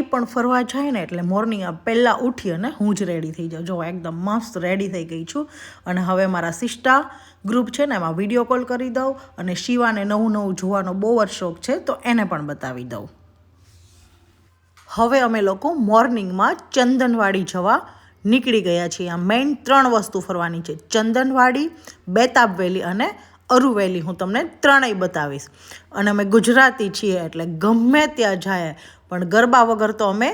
ક્યાંય પણ ફરવા જાય ને એટલે મોર્નિંગ પહેલાં ઉઠી અને હું જ રેડી થઈ જાઉં. જો, એકદમ મસ્ત રેડી થઈ ગઈ છું. અને હવે મારા સિસ્ટા ગ્રુપ છે ને, એમાં વીડિયો કોલ કરી દઉં અને શિવાને નવું નવું જોવાનો બહુ જ શોખ છે, તો એને પણ બતાવી દઉં. હવે અમે લોકો મોર્નિંગમાં ચંદનવાડી જવા નીકળી ગયા છીએ. આ મેઇન ત્રણ વસ્તુ ફરવાની છે. ચંદનવાડી, બેતાબ વેલી અને અરુવેલી હું તમને ત્રણેય બતાવીશ. અને અમે ગુજરાતી છીએ એટલે ગમે ત્યાં જાય, પણ ગરબા વગર તો અમે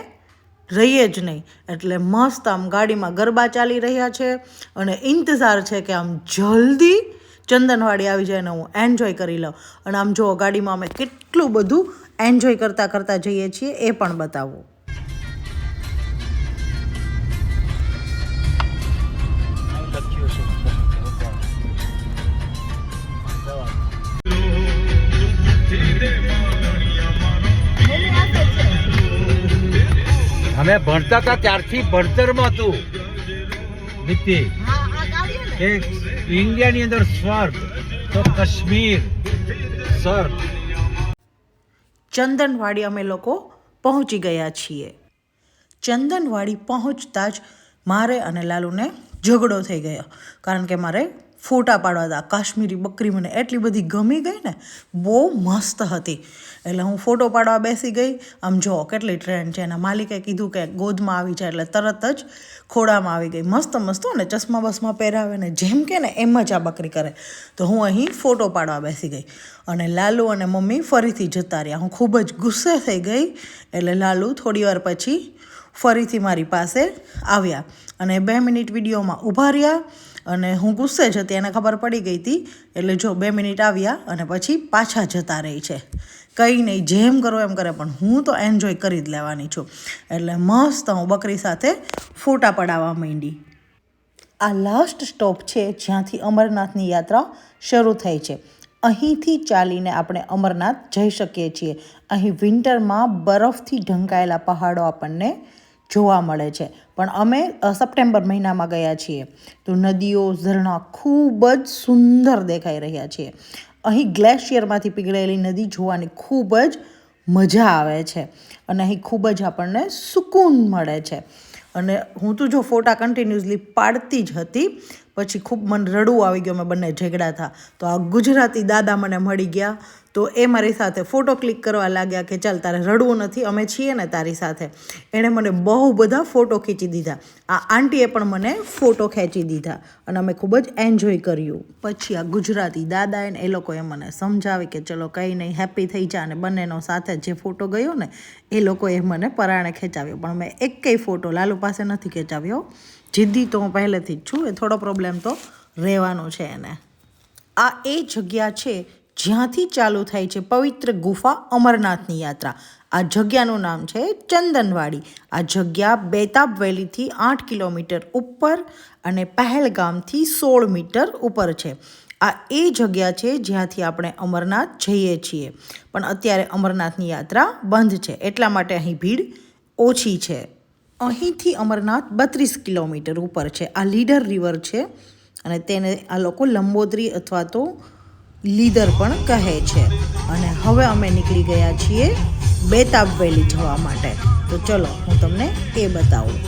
રહીએ જ નહીં. એટલે મસ્ત આમ ગાડીમાં ગરબા ચાલી રહ્યા છે અને ઇંતજાર છે કે આમ જલ્દી ચંદનવાડી આવી જાય ને હું એન્જોય કરી લઉં. અને આમ જો ગાડીમાં અમે કેટલું બધું એન્જોય કરતાં કરતાં જઈએ છીએ, એ પણ બતાવું. અમે ભણતા હતા ત્યારથી ભણતરમાં હતું. નીતિ. કે ઇન્ડિયાની અંદર સ્વર્ગ તો કાશ્મીર સ્વર્ગ. ચંદનવાડી અમે લોકો પહોંચી ગયા છીએ. ચંદનવાડી પહોંચતા જ મારે અને લાલુને ઝઘડો થઈ ગયો. કારણ કે મારે ફોટા પાડવા હતા, કાશ્મીરી બકરી મને એટલી બધી ગમી ગઈ ને, બહુ મસ્ત હતી. એટલે હું ફોટો પાડવા બેસી ગઈ, આમ જો કેટલી ટ્રેન્ડ છે. એના માલિકે કીધું કે ગોદમાં આવી જાય એટલે તરત જ ખોડામાં આવી ગઈ. મસ્ત મસ્ત ને ચશ્મા બસમાં પહેરાવે ને જેમ કે ને એમ જ આ બકરી કરે. તો હું અહીં ફોટો પાડવા બેસી ગઈ. અને લાલુ અને મમ્મી ફરીથી જતા રહ્યા. હું ખૂબ જ ગુસ્સે થઈ ગઈ, એટલે લાલુ થોડી વાર પછી ફરીથી મારી પાસે આવ્યા. અને બે મિનિટ વિડીયોમાં ઊભા રહ્યા. અને હું ગુસ્સે જ હતી, એને ખબર પડી ગઈ હતી. એટલે જો બે મિનિટ આવ્યા અને પછી પાછા જતા રહી છે. કંઈ નહીં, જેમ કરો એમ કરે, પણ હું તો એન્જોય કરી જ લેવાની છું. એટલે મસ્ત હું બકરી સાથે ફોટા પડાવવા માંડી. આ લાસ્ટ સ્ટોપ છે જ્યાંથી અમરનાથની યાત્રા શરૂ થઈ છે. અહીંથી ચાલીને આપણે અમરનાથ જઈ શકીએ છીએ. અહીં વિન્ટરમાં બરફથી ઢંકાયેલા પહાડો આપણને જોવા મળે છે. પણ અમે સપ્ટેમ્બર મહિનામાં ગયા છીએ. તો નદીઓ, ઝરણા ખૂબ જ સુંદર દેખાઈ રહ્યા છે. અહીં ગ્લેશિયરમાંથી પીગળેલી નદી જોવાની ખૂબ જ મજા આવે છે અને અહીં ખૂબ જ આપણને સુકૂન મળે છે. અને હું તો જો ફોટા કન્ટિન્યુઅસલી પાડતી જ હતી પછી ખૂબ મને રડવું આવી ગયું અમે બંને ઝઘડા થા. તો આ ગુજરાતી દાદા મને મળી ગયા. તો એ મારી સાથે ફોટો ક્લિક કરવા લાગ્યા કે ચાલ તારે રડવું નથી, અમે છીએ ને તારી સાથે. એણે મને બહુ બધા ફોટો ખેંચી દીધા. આ આંટીએ પણ મને ફોટો ખેંચી દીધા અને અમે ખૂબ જ એન્જોય કર્યું. પછી આ ગુજરાતી દાદા એને એ લોકોએ મને સમજાવી કે ચલો કંઈ નહીં હેપી થઈ જા અને બંનેનો સાથે જે ફોટો ગયો ને એ લોકોએ મને પરાણે ખેંચાવ્યો. પણ મેં એકેય ફોટો લાલુ પાસે નથી ખેંચાવ્યો. જિદ્દી તો હું પહેલેથી જ છું, એ થોડો પ્રોબ્લેમ તો રહેવાનો છે એને. આ એ જગ્યા છે જ્યાંથી ચાલુ થાય છે પવિત્ર ગુફા અમરનાથની યાત્રા. આ જગ્યાનું નામ છે ચંદનવાડી. આ જગ્યા બેતાબ વેલીથી આઠ કિલોમીટર ઉપર અને પહેલગામથી સોળ મીટર ઉપર છે. આ એ જગ્યા છે જ્યાંથી આપણે અમરનાથ જઈએ છીએ. પણ અત્યારે અમરનાથની યાત્રા બંધ છે. એટલા માટે અહીં ભીડ ઓછી છે. અહીંથી અમરનાથ બત્રીસ કિલોમીટર ઉપર છે. આ લીડર રિવર છે અને તેને આ લોકો લંબોદરી અથવા તો લીદર પણ કહે છે. અને હવે અમે નીકળી ગયા છીએ બેતાબ વેલી જવા માટે. તો ચલો, હું તમને એ બતાવું.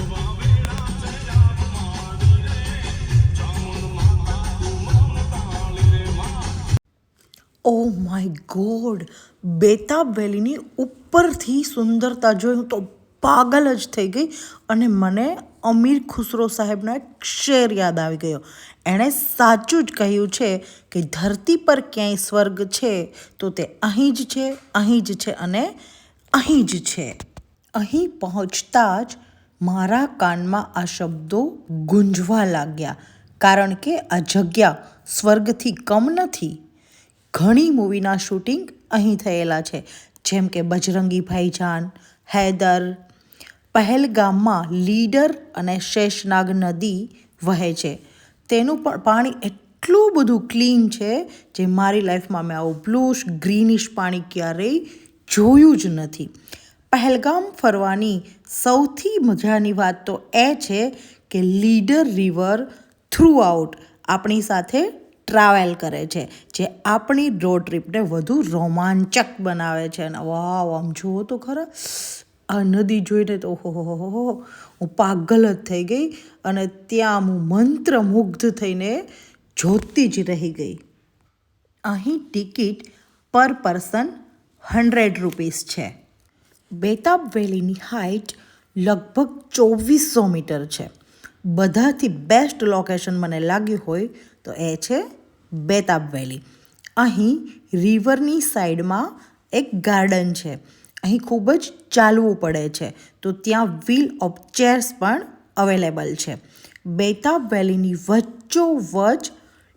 ઓ માય ગોડ બેતાબ વેલીની ઉપરથી સુંદરતા જોઈ હું તો પાગલ જ થઈ ગઈ અને મને અમીર ખુસરો સાહેબનો એક શેર યાદ આવી ગયો. એણે સાચું જ કહ્યું છે કે ધરતી પર ક્યાંય સ્વર્ગ છે તો તે અહીં જ છે, અહીં જ છે અને અહીં જ છે. અહીં પહોંચતા જ મારા કાનમાં આ શબ્દો ગુંજવા લાગ્યા કારણ કે આ જગ્યા સ્વર્ગથી કમ નથી. ઘણી મૂવીના શૂટિંગ અહીં થયેલા છે જેમ કે બજરંગી ભાઈજાન, હૈદર પહેલગામમાં લીડર અને શેષનાગ નદી વહે છે. તેનું પણ પાણી એટલું બધું ક્લીન છે જે મારી લાઈફમાં મેં આવું બ્લુશ, ગ્રીનિશ પાણી ક્યારેય જોયું જ નથી. પહેલગામ ફરવાની સૌથી મજાની વાત તો એ છે કે લીડર રિવર થ્રુ આઉટ આપણી સાથે ટ્રાવેલ કરે છે, જે આપણી રોડ ટ્રીપને વધુ રોમાંચક બનાવે છે. અને વાવ, આમ જુઓ તો ખરા આ નદી જોઈને તો ઓહો હો પાગલ જ થઈ ગઈ અને ત્યાં હું મંત્રમુગ્ધ થઈને જોતી જ રહી ગઈ. અહીં ટિકિટ પર પર્સન હંડ્રેડ રૂપીસ છે. બેતાબ વેલીની હાઇટ લગભગ ચોવીસો મીટર છે. બધાથી બેસ્ટ લોકેશન મને લાગ્યું હોય તો એ છે બેતાબ વેલી. અહીં રિવરની સાઈડમાં એક ગાર્ડન છે. અહીં ખૂબ જ ચાલવું પડે છે. તો ત્યાં વ્હીલ ઓફ ચેર્સ પણ અવેલેબલ છે. બેતાબ વેલીની વચ્ચોવચ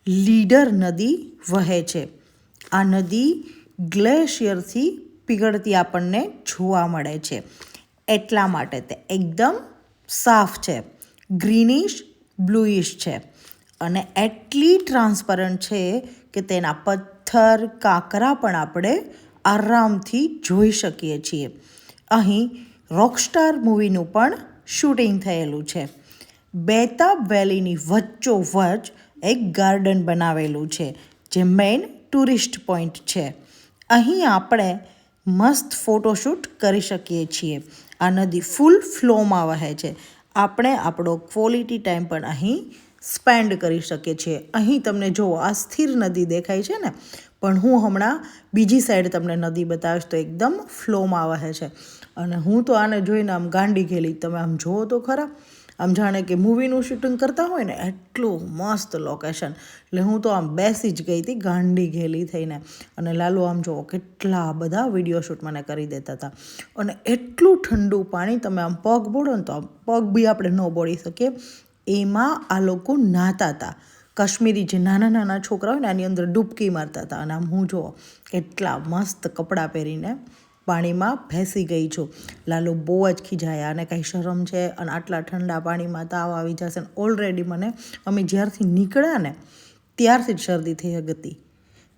લીડર નદી વહે છે. આ નદી ગ્લેશિયરથી પીગળતી આપણને જોવા મળે છે. એટલા માટે તે એકદમ સાફ છે. ગ્રીનિશ, બ્લુઇશ છે. અને એટલી ટ્રાન્સપરન્ટ છે કે તેના પથ્થર, કાંકરા પણ આપણે આરામથી જોઈ શકીએ છીએ. અહીં રોકસ્ટાર મૂવીનું પણ શૂટિંગ થયેલું છે. બેતાબ વેલીની વચ્ચોવચ એક ગાર્ડન બનાવેલું છે, જે મેઇન ટુરિસ્ટ પોઈન્ટ છે. અહીં આપણે મસ્ત ફોટોશૂટ કરી શકીએ છીએ. આ નદી ફૂલ ફ્લોમાં વહે છે. આપણે આપણો ક્વોલિટી ટાઈમ પણ અહીં સ્પેન્ડ કરી શકીએ છીએ અહીં તમને જુઓ આ સ્થિર નદી દેખાય છે ને, પણ હું હમણાં બીજી સાઈડ તમને નદી બતાવીશ તો એકદમ ફ્લોમાં વહે છે. અને હું તો આને જોઈને આમ ગાંડી ગયેલી તમે આમ જુઓ તો ખરા, આમ જાણે કે મૂવીનું શૂટિંગ કરતા હોય ને, એટલું મસ્ત લોકેશન એટલે હું તો આમ બેસી જ ગઈ હતી ગાંડી ઘેલી થઈને. અને લાલુ આમ જુઓ કેટલા બધા વીડિયો શૂટ મને કરી દેતા હતા. અને એટલું ઠંડુ પાણી તમે આમ પગ બોળો ને તો આમ પગ બી આપણે ન બોળી શકીએ. એમાં આ લોકો નહાતા હતા. કાશ્મીરી જે નાના નાના છોકરા હોય ને, આની અંદર ડૂબકી મારતા હતા. અને આમ હું જો કેટલા મસ્ત કપડાં પહેરીને પાણીમાં ભેસી ગઈ છું. લાલુ બહુ જ ખીજાયા અને કાંઈ શરમ છે? અને આટલા ઠંડા પાણીમાં તાવ આવી જશે. ને ઓલરેડી મને, અમે જ્યારથી નીકળ્યા ને, ત્યારથી જ શરદી થઈ હતી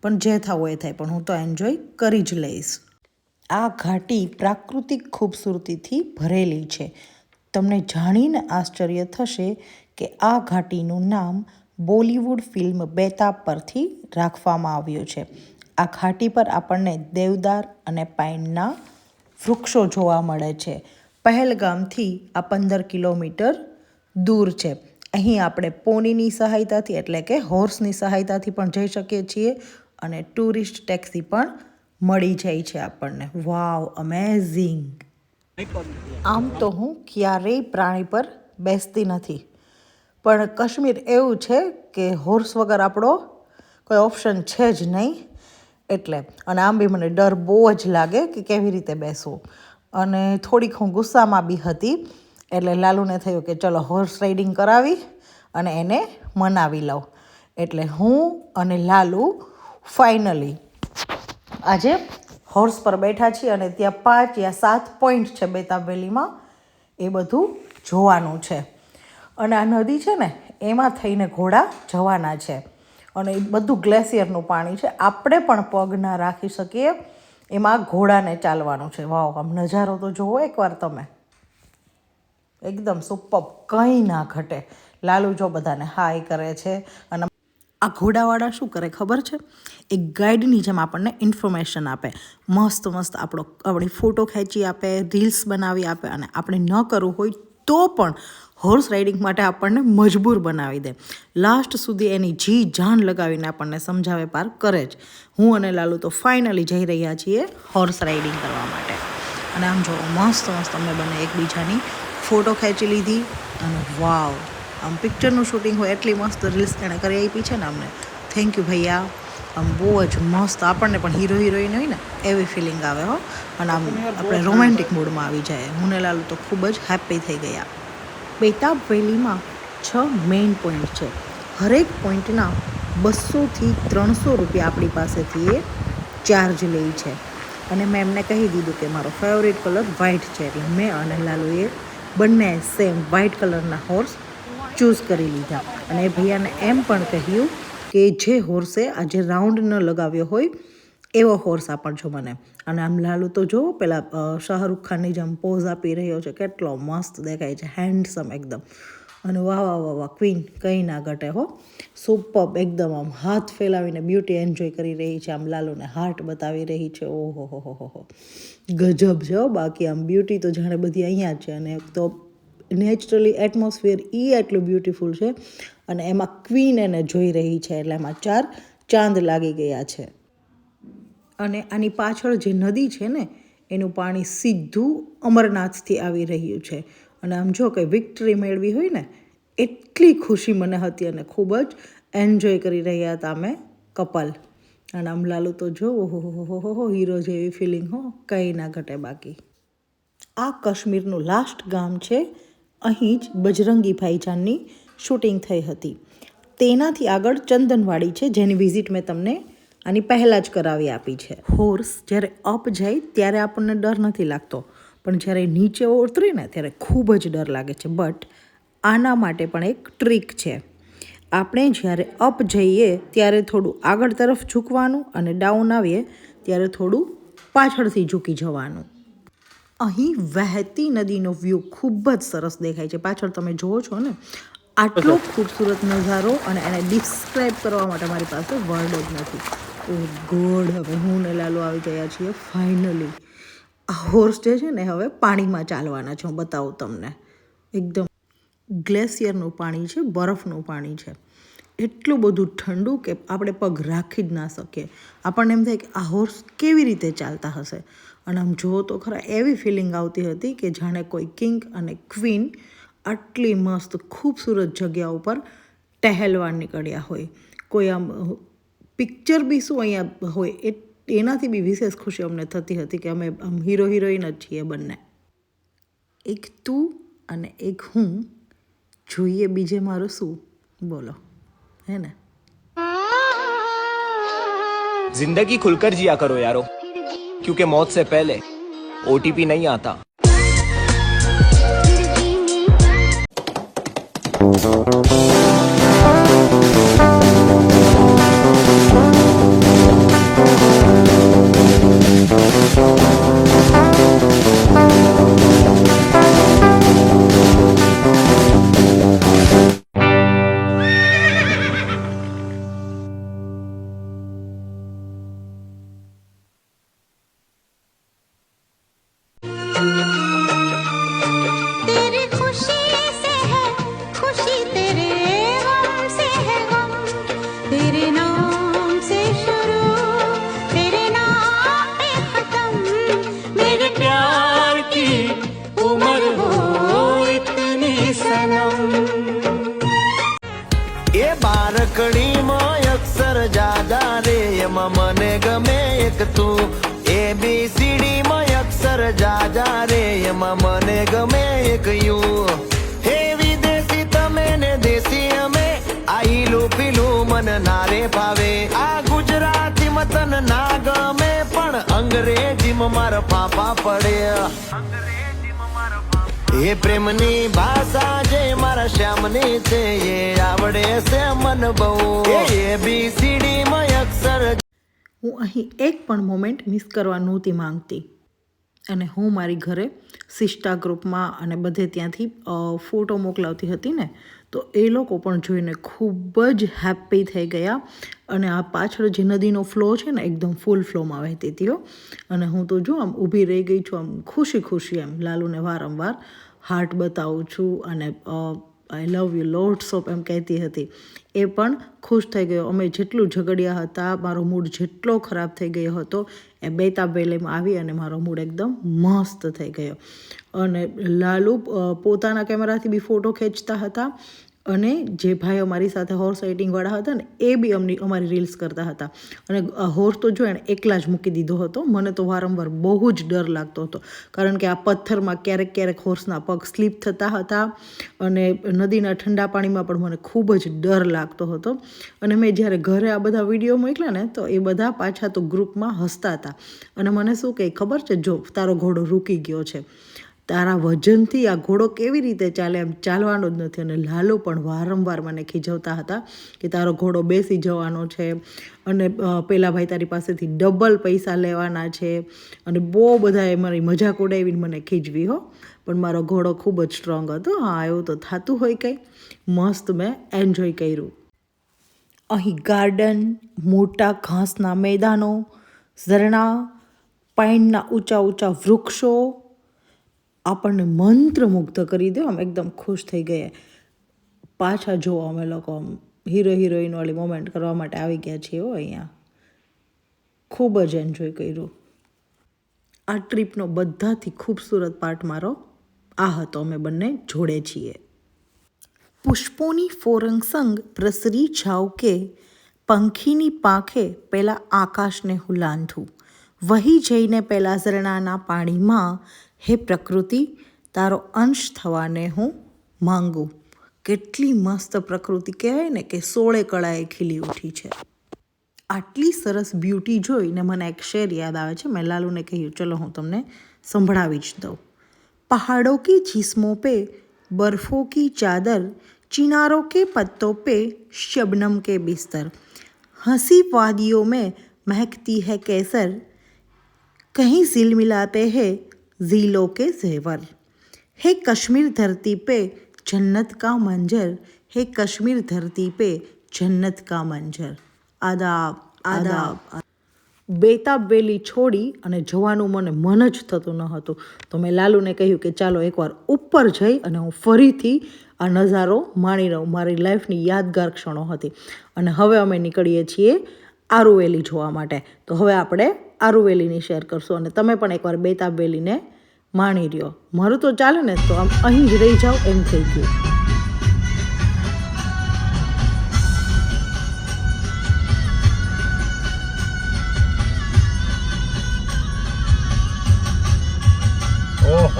પણ જે થવું એ થાય. પણ હું તો એન્જોય કરી જ લઈશ. આ ઘાટી પ્રાકૃતિક ખૂબસૂરતીથી ભરેલી છે. તમને જાણીને આશ્ચર્ય થશે કે આ ઘાટીનું નામ બોલિવૂડ ફિલ્મ બેતાબ પરથી રાખવામાં આવ્યું છે. આ ઘાટી પર આપણને દેવદાર અને પાઇનના વૃક્ષો જોવા મળે છે. પહેલગામથી આ પંદર કિલોમીટર દૂર છે. અહીં આપણે પોનીની સહાયતાથી એટલે કે હોર્સની સહાયતાથી પણ જઈ શકીએ છીએ અને ટુરિસ્ટ ટેક્સી પણ મળી જાય છે આપણને. Wow, amazing! આમ તો હું ક્યારેય પ્રાણી પર બેસતી નથી. પણ કાશ્મીર એવું છે કે હોર્સ વગર આપણો કોઈ ઓપ્શન છે જ નહીં. એટલે, અને આમ બી મને ડર બહુ જ લાગે કે કેવી રીતે બેસવું. અને થોડીક હું ગુસ્સામાં બી હતી, એટલે લાલુને થયું કે ચલો હોર્સ રાઇડિંગ કરાવી અને એને મનાવી લઉં. એટલે હું અને લાલુ ફાઇનલી આજે હોર્સ પર બેઠા છીએ અને ત્યાં પાંચ યા સાત પોઈન્ટ છે બેતાબ વેલીમાં એ બધું જોવાનું છે. અને આ નદી છે ને, એમાં થઈને ઘોડા જવાના છે. અને એ બધું ગ્લેશિયરનું પાણી છે. આપણે પણ પગ ના રાખી શકીએ, એમાં ઘોડાને ચાલવાનું છે. વાવ આમ નજારો તો જુઓ એકવાર તમે. એકદમ સુપપ કંઈ ના ઘટે. લાલુ જો બધાને હાય કરે છે. અને આ ઘોડાવાળા શું કરે ખબર છે? એક ગાઈડની જેમ આપણને ઇન્ફોર્મેશન આપે. મસ્ત મસ્ત આપણો, આપણી ફોટો ખેંચી આપે, રીલ્સ બનાવી આપે અને આપણે ન કરવું હોય તો પણ હોર્સ રાઇડિંગ માટે આપણને મજબૂર બનાવી દે. લાસ્ટ સુધી એની જી જાન લગાવીને આપણને સમજાવે પાર કરે જ. હું અને લાલુ તો ફાઇનલી જઈ રહ્યા છીએ હોર્સ રાઇડિંગ કરવા માટે. અને આમ જો મસ્ત મસ્ત અમે બંને એકબીજાની ફોટો ખેંચી લીધી અને વાવ આમ પિક્ચરનું શૂટિંગ હોય એટલી મસ્ત રીલ્સ એણે કરી આપી છે ને અમને. થેન્ક યુ ભૈયા. આમ બહુ જ મસ્ત આપણને પણ હીરો હિરોઈન હોય ને એવી ફિલિંગ આવે હો. અને આમ આપણે રોમેન્ટિક મૂડમાં આવી. જાય. હું ને લાલુ તો ખૂબ જ હેપી થઈ ગયા. બેતાબ વેલીમાં છ મેઇન પોઈન્ટ છે. હરેક પોઈન્ટના બસોથી ત્રણસો રૂપિયા આપણી પાસેથી એ ચાર્જ લે છે. અને મેં એમને કહી દીધું કે મારો ફેવરેટ કલર વ્હાઇટ છે, એટલે મેં અને લાલુએ બંને સેમ વ્હાઇટ કલરના હોર્સ ચૂઝ કરી લીધા. અને ભૈયાને એમ પણ કહ્યું કે જે હોર્સે આજે રાઉન્ડ ન લગાવ્યો હોય એવો હોર્સ આપણજો મને. અને આમ લાલુ તો જો, પેલા શાહરુખ ખાનની જેમ પોઝ આપી રહ્યો છે, કેટલો મસ્ત દેખાય છે હેન્ડસમ એકદમ. અને વાહ વાહ વાહ વાહ ક્વીન કંઈ ના ઘટે હો. સુપર એકદમ આમ હાથ ફેલાવીને બ્યુટી એન્જોય કરી રહી છે, આમ લાલુને હાર્ટ બતાવી રહી છે. ઓહો, હો હો હો હો. ગજબ છે બાકી આમ બ્યુટી તો જાણે બધી અહીંયા છે. અને તો નેચરલી એટમોસ્ફિયર એ એટલું બ્યુટિફુલ છે. અને એમાં ક્વીન એને જોઈ રહી છે, એટલે એમાં ચાર ચાંદ લાગી ગયા છે. અને આની પાછળ જે નદી છે ને, એનું પાણી સીધું અમરનાથથી આવી રહ્યું છે. અને આમ જો કે વિક્ટરી મેળવી હોય ને, એટલી ખુશી મને હતી અને ખૂબ જ એન્જોય કરી રહ્યા હતા અમે કપલ. અને આમ લાલુ તો જો હો હો હો હો હીરો જેવી ફિલિંગ હો, કંઈ ના ઘટે બાકી. આ કાશ્મીરનું લાસ્ટ ગામ છે, અહીં જ બજરંગી ભાઈજાનની શૂટિંગ થઈ હતી. તેનાથી આગળ ચંદનવાડી છે, જેની વિઝિટ મેં તમને આની પહેલાં જ કરાવી આપી છે. હોર્સ જ્યારે અપ જાય ત્યારે આપણને ડર નથી લાગતો. પણ જ્યારે નીચે ઉતરે ને ત્યારે ખૂબ જ ડર લાગે છે. બટ આના માટે પણ એક ટ્રીક છે. આપણે જ્યારે અપ જઈએ ત્યારે થોડું આગળ તરફ ઝૂકવાનું અને ડાઉન આવીએ ત્યારે થોડું પાછળથી ઝૂકી જવાનું. અહીં વહેતી નદીનો વ્યૂ ખૂબ જ સરસ દેખાય છે. પાછળ તમે જુઓ છો ને, આટલો ખૂબસૂરત નજારો અને એને ડિસ્ક્રાઇબ કરવા માટે મારી પાસે વર્ડ જ નથી. ઓ ગોડ, હવે હું ને લાલો આવી ગયા છીએ ફાઇનલી આ હોર્સ જે છે ને, હવે પાણીમાં ચાલવાના છે, હું બતાવું તમને. એકદમ ગ્લેશિયરનું પાણી છે, બરફનું પાણી છે. એટલું બધું ઠંડુ કે આપણે પગ રાખી જ ના શકીએ. આપણને એમ થાય કે આ હોર્સ કેવી રીતે ચાલતા હશે? અને આમ જુઓ તો ખરા, એવી ફિલિંગ આવતી હતી કે જાણે કોઈ કિંગ અને ક્વીન આટલી મસ્ત, ખૂબસૂરત જગ્યા ઉપર ટહેલવા નીકળ્યા હોય. કોઈ આમ પિક્ચર બી શું અહીંયા હોય એ એનાથી બી વિશેષ ખુશી અમને થતી હતી કે અમે આમ હીરો હિરોઈન જ છીએ બંને. એક તું અને એક હું. જોઈએ બીજે મારું શું? બોલો. હે ને? જિંદગી ખુલકર જિયા કરો યારો. ક્યુકે મોત સે પહેલે ઓટીપી નહીં આતા. Thank you. તું. એ બી સીડી માં અક્ષર જાદા રે, એમાં મને ગમે એક યુ. હે વિદેશી તમે ને દેશી અમે આઈલું પીલું મન નારે ભાવે. આ ગુજરાતી મતન ના ગમે, પણ અંગ્રેજીમાં મારા પાપા પડે. એ પ્રેમની ભાષા જે મારા શ્યામની છે, એ આવડે છે મન બહુ. એ બી સીડી માં અક્ષર હું અહીં એક પણ મોમેન્ટ મિસ કરવા નહોતી માંગતી. અને હું મારી ઘરે સિસ્ટા ગ્રુપમાં અને બધે ત્યાંથી ફોટો મોકલાવતી હતી ને, તો એ લોકો પણ જોઈને ખૂબ જ હેપી થઈ ગયા. અને આ પાછળ જે નદીનો ફ્લો છે ને, એકદમ ફૂલ ફ્લોમાં વહેતી હતી અને હું તો જો આમ ઊભી રહી ગઈ છું, આમ ખુશી ખુશી એમ, લાલુને વારંવાર હાર્ટ બતાવું છું અને I love you lots of એમ કહેતી હતી. એ પણ ખુશ થઈ ગયો. અમે જેટલું ઝઘડ્યા હતા, મારો મૂડ જેટલો ખરાબ થઈ ગયો હતો, એ બેતા બેલેમાં આવી અને મારો મૂડ એકદમ મસ્ત થઈ ગયો. અને લાલુ પોતાના કેમેરાથી બી ફોટો ખેંચતા હતા. અને જે ભાઈઓ મારી સાથે હોર્સ રાઇડિંગવાળા હતા ને, એ બી અમની, અમારી રીલ્સ કરતા હતા. અને હોર્સ તો જો એણે એકલા જ મૂકી દીધો હતો, મને તો વારંવાર બહુ જ ડર લાગતો હતો. કારણ કે આ પથ્થરમાં ક્યારેક ક્યારેક હોર્સના પગ સ્લીપ થતા હતા અને નદીના ઠંડા પાણીમાં પણ મને ખૂબ જ ડર લાગતો હતો. અને મેં જ્યારે ઘરે આ બધા વીડિયો મોકલ્યા ને, તો એ બધા પાછા તો ગ્રુપમાં હસતા હતા. અને મને શું કહે ખબર છે? જો, તારો ઘોડો રૂકી ગયો છે. તારા વજનથી આ ઘોડો કેવી રીતે ચાલે એમ ચાલવાનો જ નથી. અને લાલો પણ વારંવાર મને ખીજવતા હતા કે તારો ઘોડો બેસી જવાનો છે અને પેલા ભાઈ તારી પાસેથી ડબલ પૈસા લેવાના છે અને બહુ બધાએ મારી મજાક ઉડાવીને મને ખીજવી, હો. પણ મારો ઘોડો ખૂબ જ સ્ટ્રોંગ હતો. હા, એવું તો થતું હોય કંઈ. મસ્ત મેં એન્જોય કર્યું. અહીં ગાર્ડન મોટા ઘાસના મેદાનો, ઝરણા પાઇનના ઊંચા ઊંચા વૃક્ષો આપણને મંત્રમુગ્ધ કરી દો આમ એકદમ ખુશ થઈ ગયા પાછા જોવા અમે લોકો આમ હીરો હિરોઈનવાળી મોમેન્ટ કરવા માટે આવી ગયા છીએ હો અહીંયા. ખૂબ જ એન્જોય કર્યું. આ ટ્રીપનો બધાથી ખૂબસૂરત પાર્ટ મારો, આ હતો અમે બંને જોડે છીએ. પુષ્પોની ફોરંગ સંગ પ્રસરી જાઉં કે, પંખીની પાંખે પહેલાં આકાશને હું વહી જઈને પહેલાં ઝરણાના પાણીમાં હે પ્રકૃતિ, તારો અંશ થવાને હું માંગું. કેટલી મસ્ત પ્રકૃતિ કહેવાય ને કે સોળે કળાએ ખીલી ઉઠી છે. આટલી સરસ બ્યુટી જોઈને મને એક શેર યાદ આવે છે. મેં લાલુને કહ્યું, ચલો હું તમને સંભળાવી જ દઉં. પહાડો કે જિસ્મો પે, બરફો કી ચાદર, ચિનારો કે પત્તો પે, શબનમ કે બિસ્તર. હંસી વાદીઓ મેં મહેકતી હૈ કેસર, કહીં સિલમિલાતે હૈ हैं झीलों के जेवर है कश्मीर धरती पे जन्नत का मंजर है कश्मीर धरती पे जन्नत का मंजर આદાબ આદાબ બેતાબ વેલી છોડી અને જવાનું મને મન જ થતું ન હતું તો મેં લાલુને કહ્યું કે ચાલો એકવાર ઉપર જઈ અને હું ફરીથી આ નજારો માણી લઉં મારી લાઈફની યાદગાર ક્ષણો હતી અને હવે અમે નીકળીએ છીએ આરુવેલી જોવા માટે તો હવે આપણે આરુવેલીની શેર કરશું અને તમે પણ એકવાર બેતાબ વેલીને માણી રહ્યો. મારું તો ચાલે ને તો આમ અહીં જ રહી જાઓ એમ થઈ ગયું.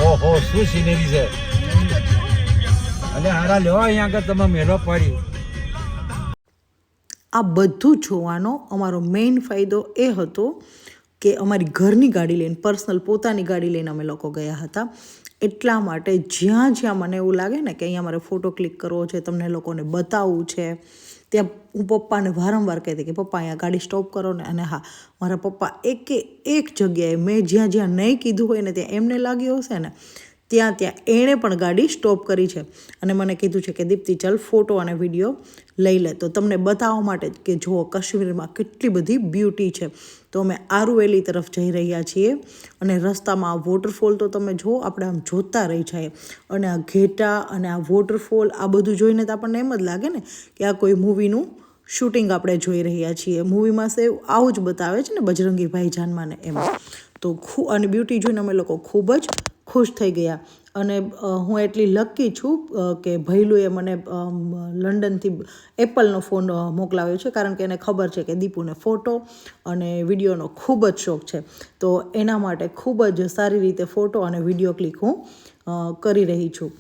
ઓહો શું સિનેરી છે? અને હારા લેવા અહીંયા આગળ તમે મેળો પડી. આ બધું જોવાનો અમારો મેઇન ફાયદો એ હતો કે અમારી ઘરની ગાડી લઈને, પર્સનલ પોતાની ગાડી લઈને અમે લોકો ગયા હતા. એટલા માટે જ્યાં જ્યાં મને એવું લાગે ને કે અહીંયા મારે ફોટો ક્લિક કરવો છે, તમને લોકોને બતાવવું છે, ત્યાં હું પપ્પાને વારંવાર કહેતી કે, પપ્પા, અહીંયા ગાડી સ્ટોપ કરો ને. અને હા, મારા પપ્પા એકે એક જગ્યાએ મેં જ્યાં જ્યાં નહીં કીધું હોય ને ત્યાં એમને લાગ્યું હશે ને ત્યાં ત્યાં એણે પણ ગાડી સ્ટોપ કરી છે. અને મને કીધું છે કે, દીપ્તિ, ચાલ ફોટો અને વીડિયો લઈ લે. તો તમને બતાવવા માટે કે, જુઓ, કાશ્મીરમાં કેટલી બધી બ્યુટી છે. તો અમે આરુવેલી તરફ જઈ રહ્યા છીએ અને રસ્તામાં આ વોટરફોલ તો તમે જુઓ, આપણે આમ જોતા રહી જાય. અને આ ઘેટા અને આ વોટરફોલ આ બધું જોઈને તો આપણને એમ જ લાગે ને કે આ કોઈ મૂવીનું શૂટિંગ આપણે જોઈ રહ્યા છીએ. મૂવીમાં સે આવું જ બતાવે છે ને બજરંગી ભાઈજાનમાં ને એમ. તો ખૂ, અને બ્યુટી જોઈને અમે લોકો ખૂબ જ ખુશ થઈ ગયા. અને હું એટલી લકી છું કે ભૈલુએ મને લંડનથી એપલનો ફોન મોકલાવ્યો છે, કારણ કે એને ખબર છે કે દીપુને ફોટો અને વિડીયોનો ખૂબ જ શોખ છે. તો એના માટે ખૂબ જ સારી રીતે ફોટો અને વીડિયો ક્લિક હું કરી રહી છું.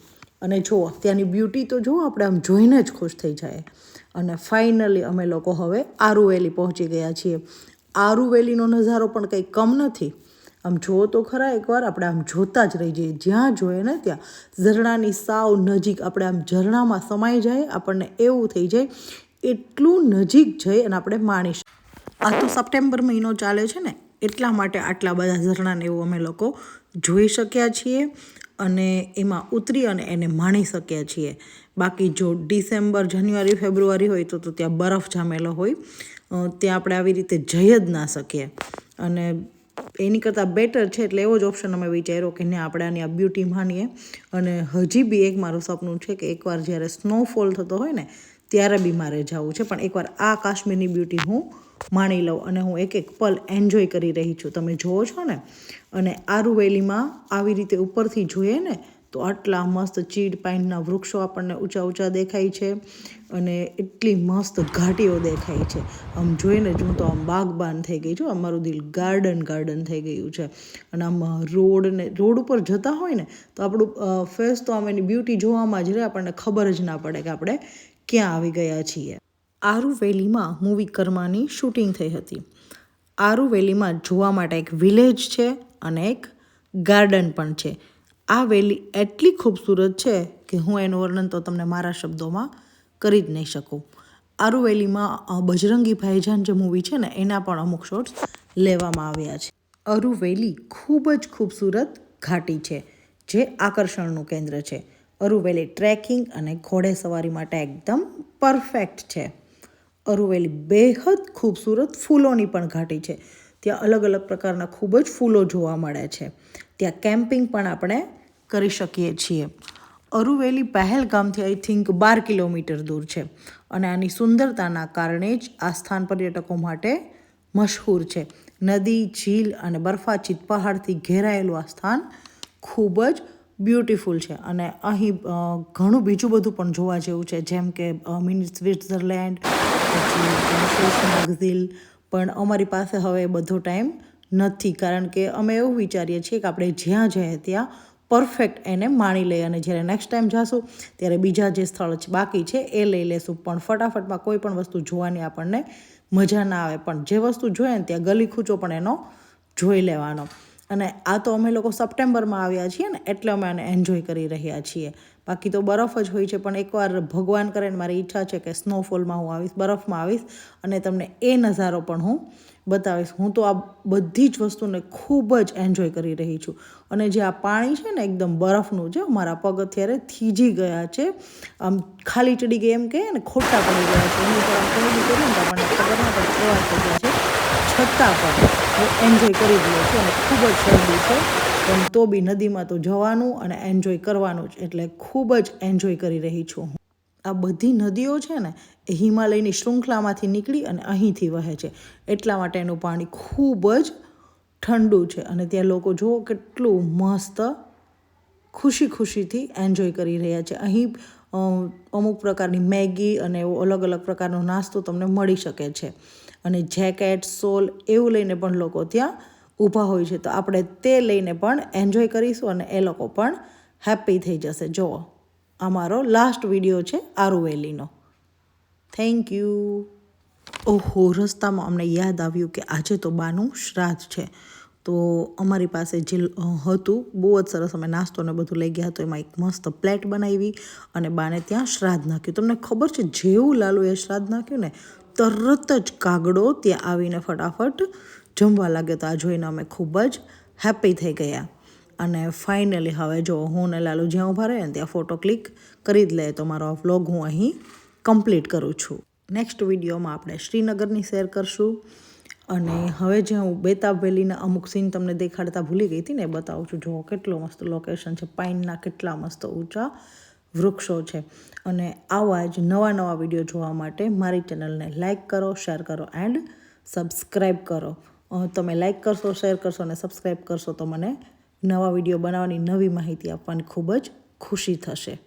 અને જુઓ ત્યાંની બ્યુટી તો જુઓ આપણે આમ જોઈને જ ખુશ થઈ જાય. અને ફાઇનલી અમે લોકો હવે આરુવેલી પહોંચી ગયા છીએ. આરુવેલીનો નજારો પણ કંઈ કમ નથી. આમ જુઓ તો ખરા એકવાર આપણે આમ જોતા જ રહી જઈએ. જ્યાં જોઈએ ને ત્યાં ઝરણાની સાવ નજીક આપણે આમ ઝરણામાં સમાઈ જાય, આપણને એવું થઈ જાય, એટલું નજીક જઈ અને આપણે માણીશ આ તો સપ્ટેમ્બર મહિનો ચાલે છે ને, એટલા માટે આટલા બધા ઝરણાને એવું અમે લોકો જોઈ શક્યા છીએ અને એમાં ઉતરી અને એને માણી શક્યા છીએ. બાકી જો ડિસેમ્બર, જાન્યુઆરી, ફેબ્રુઆરી હોય તો ત્યાં બરફ જામેલો હોય ત્યાં આપણે આવી રીતે જઈ જ ના શકીએ. અને એની કરતાં બેટર છે એટલે એવો જ ઓપ્શન અમે વિચાર્યો કે ને, આપણે આની આ બ્યુટી માનીએ. અને હજી બી એક મારું સપનું છે કે એકવાર જ્યારે સ્નોફોલ થતો હોય ને, ત્યારે બી મારે જવું છે. પણ એકવાર આ કાશ્મીરની બ્યુટી હું માણી લઉં અને હું એક એક પલ એન્જોય કરી રહી છું. તમે જુઓ છો ને? અને આરુવેલીમાં આવી રીતે ઉપરથી જોઈએ ને તો આટલા મસ્ત ચીડ પાઇનના વૃક્ષો આપણને ઊંચા ઊંચા દેખાય છે અને એટલી મસ્ત ઘાટીઓ દેખાય છે. આમ જોઈને જ તો આમ બાગબાન થઈ ગઈ છું. અમારું દિલ ગાર્ડન ગાર્ડન થઈ ગયું છે. અને આમ રોડને, રોડ ઉપર જતા હોય ને, તો આપણું ફેસ તો આમ એની બ્યુટી જોવામાં જ રહે. આપણને ખબર જ ના પડે કે આપણે ક્યાં આવી ગયા છીએ. આરુવેલીમાં મૂવી કર્માની શૂટિંગ થઈ હતી. આરુવેલીમાં જોવા માટે એક વિલેજ છે અને એક ગાર્ડન પણ છે. આ વેલી એટલી ખૂબસૂરત છે કે હું એનું વર્ણન તો તમને મારા શબ્દોમાં કરી જ નહીં શકું. અરુવેલીમાં બજરંગી ભાઈજાન જે મૂવી છે ને, એના પણ અમુક શોટ્સ લેવામાં આવ્યા છે. અરુવેલી ખૂબ જ ખૂબસૂરત ઘાટી છે, જે આકર્ષણનું કેન્દ્ર છે. અરુવેલી ટ્રેકિંગ અને ઘોડે સવારી માટે એકદમ પરફેક્ટ છે. અરુવેલી બેહદ ખૂબસૂરત ફૂલોની પણ ઘાટી છે. ત્યાં અલગ અલગ પ્રકારના ખૂબ જ ફૂલો જોવા મળે છે. ત્યાં કેમ્પિંગ પણ આપણે કરી શકીએ છીએ. અરુવેલી પહેલગામથી આઈ થિંક બાર કિલોમીટર દૂર છે અને આની સુંદરતાના કારણે જ આ સ્થાન પર્યટકો માટે મશહૂર છે. નદી, ઝીલ અને બરફાચિત પહાડથી ઘેરાયેલું આ સ્થાન ખૂબ જ બ્યુટીફુલ છે અને અહીં ઘણું બીજું બધું પણ જોવા જેવું છે, જેમ કે મિની સ્વિટ્ઝરલેન્ડ, પછી પણ અમારી પાસે હવે બધો ટાઈમ નથી કારણ કે અમે એવું વિચારીએ છીએ કે આપણે જ્યાં જઈએ ત્યાં પરફેક્ટ એને માણી લઈએ અને જ્યારે નેક્સ્ટ ટાઈમ જાશું, ત્યારે બીજા જે સ્થળ બાકી છે, એ લઈ લેશું. પણ ફટાફટમાં કોઈ પણ વસ્તુ જોવાની આપણને મજા ના આવે. પણ જે વસ્તુ જોઈએ ને, ત્યાં ગલી ખૂચો પણ એનો જોઈ લેવાનો. અને આ તો અમે લોકો સપ્ટેમ્બરમાં આવ્યા છીએ ને, એટલે અમે આને એન્જોય કરી રહ્યા છીએ. બાકી તો બરફ જ હોય છે, પણ એકવાર ભગવાન કરે મારી ઈચ્છા છે કે સ્નોફોલમાં હું આવીશ, બરફમાં આવીશ અને તમને એ નજારો પણ હું બતાવીશ. હું તો આ બધી જ વસ્તુને ખૂબ જ એન્જોય કરી રહી છું. અને જે આ પાણી છે ને એકદમ બરફનું છે, મારા પગ અત્યારે થીજી ગયા છે. આમ ખાલી ચડી ગઈ એમ કહે ને, ખોટા પડી ગયા છે. એની ઉપર આમ કરીએ ને આપણને ખબર ના પડે એવા થઈ ગયા છે. છતાં પણ હું એન્જોય કરી રહ્યો છું અને ખૂબ જ શરદી છે. પણ તો બી નદીમાં તો જવાનું અને એન્જોય કરવાનું જ, એટલે ખૂબ જ એન્જોય કરી રહી છું આ બધી નદીઓ છે ને એ હિમાલયની શૃંખલામાંથી નીકળી અને અહીંથી વહે છે. એટલા માટે એનું પાણી ખૂબ જ ઠંડુ છે અને ત્યાં લોકો જુઓ કેટલું મસ્ત ખુશી ખુશીથી એન્જોય કરી રહ્યા છે. અહીં અમુક પ્રકારની મેગી અને એવો અલગ અલગ પ્રકારનો નાસ્તો તમને મળી શકે છે. અને જેકેટ, સોલ એવું લઈને પણ લોકો ત્યાં ઊભા હોય છે. તો આપણે તે લઈને પણ એન્જોય કરીશું અને એ લોકો પણ હેપી થઈ જશે. જુઓ. આ મારો લાસ્ટ વીડિયો છે આરુવેલીનો. થેન્ક યુ ઓહો, રસ્તામાં અમને યાદ આવ્યું કે આજે તો બાનું શ્રાદ્ધ છે. તો અમારી પાસે જે હતું, બહુ જ સરસ અમે નાસ્તો ને બધું લઈ ગયા તો એમાં એક મસ્ત પ્લેટ બનાવી અને બાને ત્યાં શ્રાદ્ધ નાખ્યું. તમને ખબર છે જેવું લાલુએ શ્રાદ્ધ નાખ્યું ને, તરત જ કાગડો ત્યાં આવીને ફટાફટ જમવા લાગ્યો તો આ જોઈને અમે ખૂબ જ હેપી થઈ ગયા. અને ફાઇનલી હવે જો હું ને લાલુ જ્યાં ઊભા રહે ને ત્યાં ફોટો ક્લિક કરી જ લે તો મારો વ્લોગ હું અહીં કમ્પ્લીટ કરું છું. નેક્સ્ટ વિડીયોમાં આપણે શ્રીનગરની શેર કરશું. અને હવે જે હું બેતાબ વેલીના અમુક સીન તમને દેખાડતા ભૂલી ગઈ હતી ને એ બતાવું છું. જુઓ કેટલો મસ્ત લોકેશન છે. પાઇનના કેટલા મસ્ત ઊંચા વૃક્ષો છે. અને આવા જ નવા નવા વીડિયો જોવા માટે મારી ચેનલને લાઇક કરો શેર કરો એન્ડ સબસ્ક્રાઈબ કરો. તમે લાઇક કરશો શેર કરશો અને સબસ્ક્રાઈબ કરશો તો મને નવા વીડિયો બનાવવાની નવી માહિતી આપવાની ખૂબ જ ખુશી થશે.